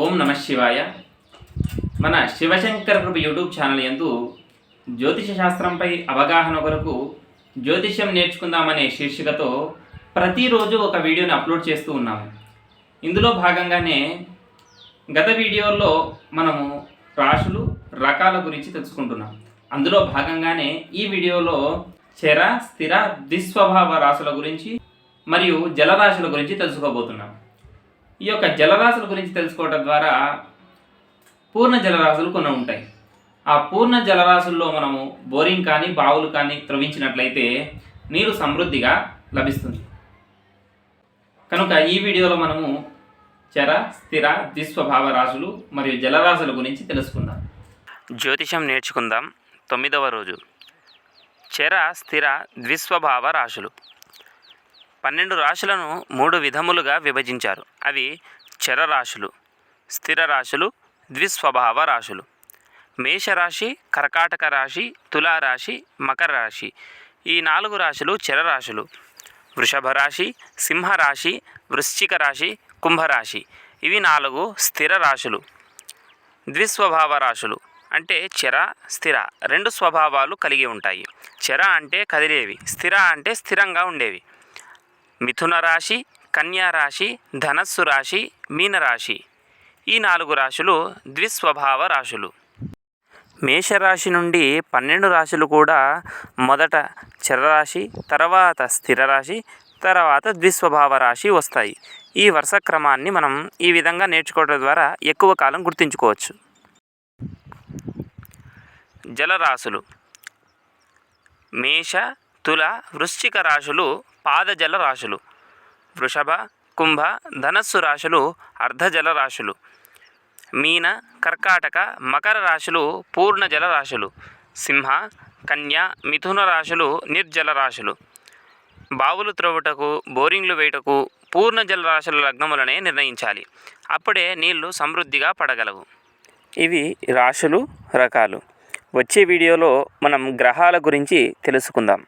ఓం నమ శివాయ. మన శివశంకర్ కృప యూట్యూబ్ ఛానల్ యందు జ్యోతిష శాస్త్రంపై అవగాహన కొరకు జ్యోతిష్యం నేర్చుకుందామనే శీర్షికతో ప్రతిరోజు ఒక వీడియోని అప్లోడ్ చేస్తూ ఉన్నాము ఇందులో భాగంగానే గత వీడియోల్లో మనము రాశులు రకాల గురించి తెలుసుకుంటున్నాం. అందులో భాగంగానే ఈ వీడియోలో చర స్థిర దిస్వభావ రాశుల గురించి మరియు జలరాశుల గురించి తెలుసుకోబోతున్నాం. ఈ యొక్క జలరాశుల గురించి తెలుసుకోవడం ద్వారా పూర్ణ జలరాశులు కొన్ని ఉంటాయి. ఆ పూర్ణ జలరాశుల్లో మనము బోరింగ్ కానీ బావులు కానీ త్రవించినట్లయితే నీరు సమృద్ధిగా లభిస్తుంది. కనుక ఈ వీడియోలో మనము చర స్థిర ద్విస్వభావ రాశులు మరియు జలరాశుల గురించి తెలుసుకుందాం. జ్యోతిషం నేర్చుకుందాం తొమ్మిదవ రోజు. చర స్థిర ద్విస్వభావ రాశులు. పన్నెండు రాశులను మూడు విధములుగా విభజించారు. అవి చర రాశులు స్థిర రాశులు ద్విస్వభావ రాశులు. మేషరాశి కర్కాటక రాశి తులారాశి మకర రాశి ఈ నాలుగు రాశులు చర రాశులు వృషభ రాశి సింహరాశి వృశ్చిక రాశి కుంభరాశి. ఇవి నాలుగు స్థిర రాశులు. ద్విస్వభావ రాశులు అంటే చర స్థిర. రెండు స్వభావాలు కలిగి ఉంటాయి. చెర అంటే కదిలేవి స్థిర అంటే స్థిరంగా ఉండేవి. మిథున రాశి కన్యా రాశి ధనస్సు రాశి మీనరాశి ఈ నాలుగు రాశులు ద్విస్వభావ రాశులు. మేషరాశి నుండి పన్నెండు రాశులు కూడా మొదట చరరాశి తర్వాత స్థిర రాశి తర్వాత ద్విస్వభావ రాశి వస్తాయి. ఈ వరుస క్రమాన్ని మనం ఈ విధంగా నేర్చుకోవడం ద్వారా ఎక్కువ కాలం గుర్తుంచుకోవచ్చు. జలరాశులు. మేష తుల వృశ్చిక రాశులు పాదజల రాశులు. వృషభ కుంభ ధనస్సు రాశులు అర్ధజల రాశులు. మీన కర్కాటక మకర రాశులు పూర్ణ జల రాశులు. సింహ కన్య మిథున రాశులు నిర్జల రాశులు. బావులు త్రవ్వుటకు బోరింగ్లు వేయుటకు పూర్ణ జల రాశుల లగ్నములనే నిర్ణయించాలి. అప్పుడే నీళ్ళు సమృద్ధిగా పడగలవు. ఇవి రాశులు రకాలు. వచ్చే వీడియోలో మనం గ్రహాల గురించి తెలుసుకుందాం.